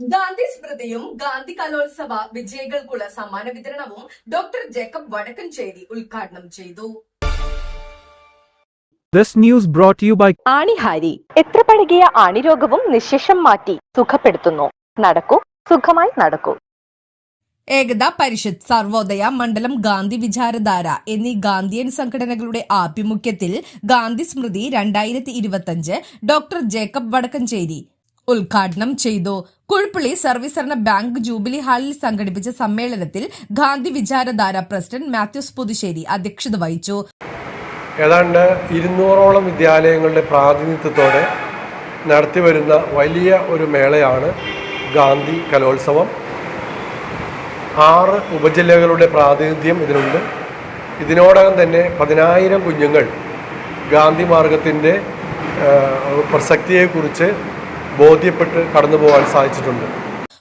ഗാന്ധി സ്മൃതിയും ഗാന്ധി കലോത്സവ വിജയികൾക്കുള്ള സമ്മാന വിതരണവും ഡോക്ടർ ജേക്കബ് വടക്കൻചേരി ഉദ്ഘാടനം ചെയ്തു. This news brought to you by ആണിഹാരി. എത്ര പഴകിയ ആണിരോഗവും നിശേഷം മാറ്റി സുഖപ്പെടുത്തുന്നു. നടക്കൂ സുഖമായി നടക്കൂ. ഏകതാ പരിഷത്ത് സർവോദയ മണ്ഡലം ഗാന്ധി വിചാരധാര എന്നീ ഗാന്ധിയൻ സംഘടനകളുടെ ആഭിമുഖ്യത്തിൽ ഗാന്ധി സ്മൃതി രണ്ടായിരത്തി ഡോക്ടർ ജേക്കബ് വടക്കഞ്ചേരി ഉദ്ഘാടനം ചെയ്തു. കുഴുപ്പള്ളി സർവീസരണ ബാങ്ക് ജൂബിലി ഹാളിൽ സംഘടിപ്പിച്ച സമ്മേളനത്തിൽ ഗാന്ധി വിചാരധാര പ്രസിഡന്റ് മാത്യൂസ് പുതുശ്ശേരി അധ്യക്ഷത വഹിച്ചു. ഏതാണ്ട് ഇരുന്നൂറോളം വിദ്യാലയങ്ങളുടെ പ്രാതിനിധ്യത്തോടെ നടത്തിവരുന്ന വലിയ ഒരു മേളയാണ് ഗാന്ധി കലോത്സവം. ആറ് ഉപജില്ലകളുടെ പ്രാതിനിധ്യം ഇതിനുണ്ട്. ഇതിനോടകം തന്നെ പതിനായിരം കുഞ്ഞുങ്ങൾ ഗാന്ധി മാർഗത്തിന്റെ പ്രസക്തിയെക്കുറിച്ച് ബോധ്യപ്പെട്ട് കടന്നു പോകാൻ സാധിച്ചിട്ടുണ്ട്.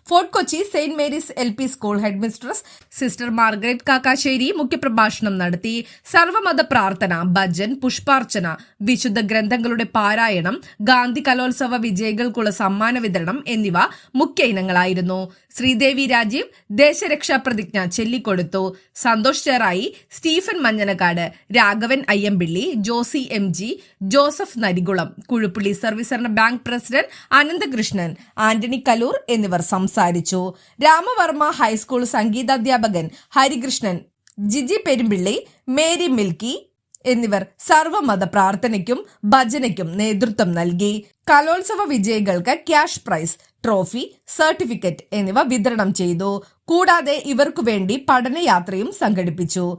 Fort Kochi saint Mary's L P school headmistress sister Margaret Kakkassery മുഖ്യപ്രഭാഷണം നടത്തി. സർവമത പ്രാർത്ഥന ഭജൻ പുഷ്പാർച്ചന വിശുദ്ധ ഗ്രന്ഥങ്ങളുടെ പാരായണം ഗാന്ധി കലോത്സവ വിജയികൾക്കുള്ള സമ്മാന വിതരണം എന്നിവ മുഖ്യ ഇനങ്ങളായിരുന്നു. ശ്രീദേവി രാജീവ് ദേശരക്ഷാ പ്രതിജ്ഞ ചൊല്ലിക്കൊടുത്തു. Santhosh Cherai Stephen Manjanakkad Raghavan Ayyampilly Josy M G Joseph Narikulam Kuzhuppilly service bank president Ananthakrishnan Antony Kaloor എന്നിവർ സംസാരിച്ചു. രാമവർമ്മ ഹൈസ്കൂൾ സംഗീതാധ്യാപകൻ ഹരികൃഷ്ണൻ ജിജി പെരുമ്പിള്ളി മേരി മിൽക്കി എന്നിവർ സർവമത പ്രാർത്ഥനയ്ക്കും ഭജനയ്ക്കും നേതൃത്വം നൽകി. കലോത്സവ വിജയികൾക്ക് ക്യാഷ് പ്രൈസ് ട്രോഫി സർട്ടിഫിക്കറ്റ് എന്നിവ വിതരണം ചെയ്തു. കൂടാതെ ഇവർക്കു വേണ്ടി പഠനയാത്രയും സംഘടിപ്പിച്ചു.